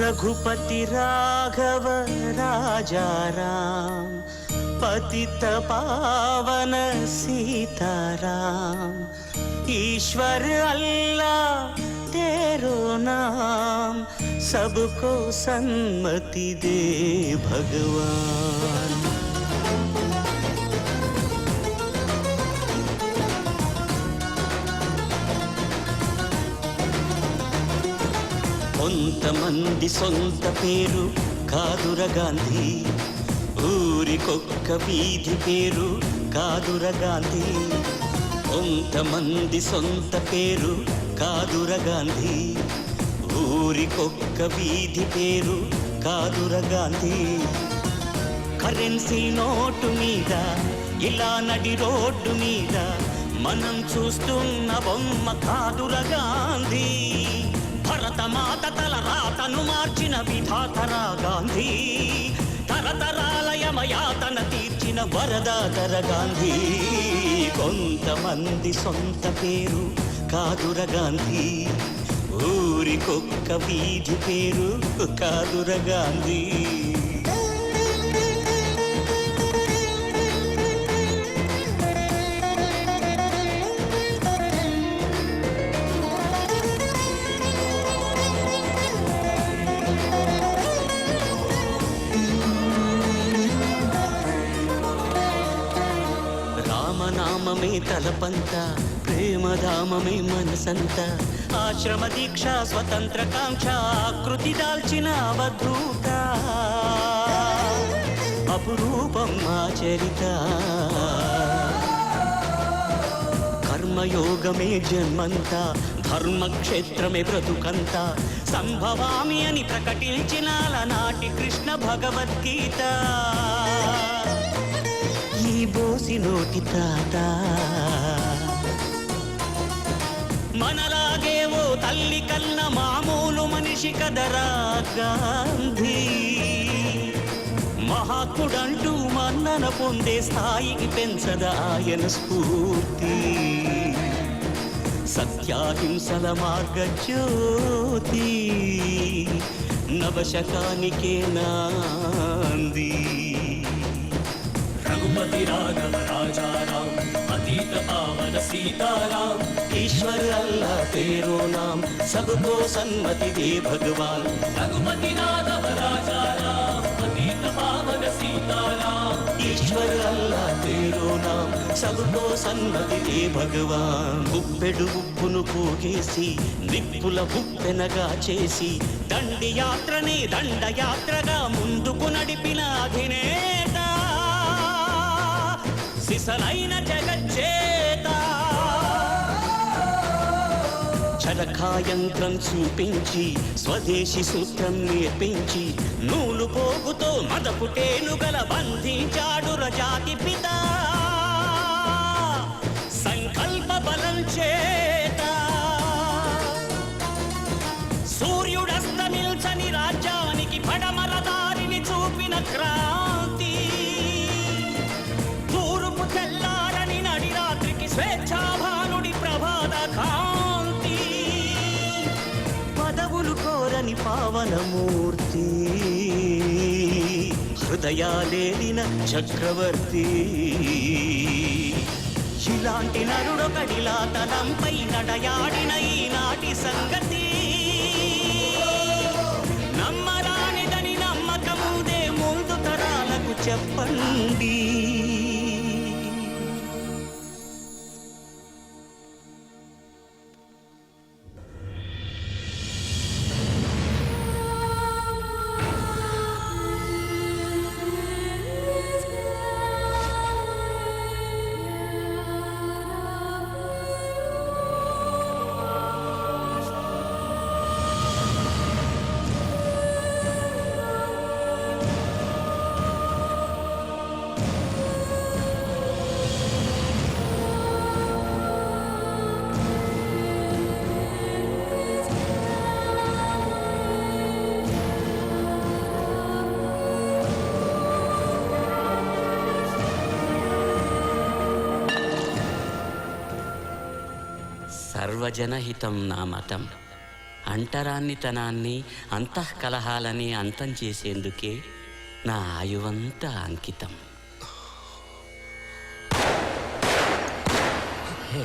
रघुपति राघव राजा राम पतित पावन सीताराम ईश्वर अल्लाह तेरो नाम सबको सन्मति दे भगवान కొంతమంది సొంత పేరు కాదుర గాంధీ. ఊరికొక్క వీధి పేరు కాదుర గాంధీ. కొంతమంది సొంత పేరు కాదుర గాంధీ. ఊరికొక్క వీధి పేరు కాదుర గాంధీ. కరెన్సీ నోటు మీద ఇలా నడి రోడ్డు మీద మనం చూస్తున్న బొమ్మ కాదుర గాంధీ. విధాతరా గాంధీ తరతరాలయమయాతన తీర్చిన వరదాతర గాంధీ. కొంతమంది సొంత పేరు కాదుర గాంధీ. ఊరికొక్క వీధి పేరు కాదుర గాంధీ. రామనామమే తలపంత ప్రేమధామమే మనసంత. ఆశ్రమ దీక్ష స్వతంత్ర కాంక్ష ఆకృతి దాల్చిన అవధూత. అపురూపం మా చరిత కర్మయోగమే జన్మంత ధర్మక్షేత్రమే బ్రతుకంత. సంభవామి అని ప్రకటించిన నాటి కృష్ణ భగవద్గీత. బోసి నోటి తాత. మనలాగే ఓ తల్లి కన్న మామూలు మనిషి కదరా గాంధీ. మహాత్ముడంటూ మన్నన పొందే స్థాయికి పెంచద ఆయన స్ఫూర్తి. సత్యాహింసల మార్గ జ్యోతి నవశకానికే నాంది. రఘుపతి రాఘవ రాజారాం అతీత పావన సీతారాం ఈశ్వర అల్లా తేరో నాం సబ్కో సన్మతి దే భగవాన్. రఘుమతి రాఘవ రాజారాం అతీత పావన సీతారాం ఈశ్వర అల్లా తేరో నాం సబ్కో సన్మతి దే భగవాన్. ఉప్పెడు ఉప్పును పోగేసి నిప్పుల ఉప్పెనగా చేసి దండి యాత్రని దండయాత్రగా ముందుకు నడిపిన అధినే సిసలైన జగచ్చేత చరఖాయంత్రం చూపించి స్వదేశీ సూత్రం నేర్పించి నూలు పోగుతో మదపు టేనుగల బంధించాడు రజాతి పిత. సంకల్ప బలం చే పదవులు పావనమూర్తి. హృదయాలేలిన చక్రవర్తి. ఇలాంటి నరుడొకడిలా తలంపై నడయాడిన ఈనాటి సంగతి. నమ్మరానిదని నమ్మకముదే ముందు తరాలకు చెప్పండి. సర్వజనహితం నా మతం. అంటరాన్నితనాన్ని అంతఃకలహాలని అంతం చేసేందుకే నా ఆయువంతా అంకితం. హే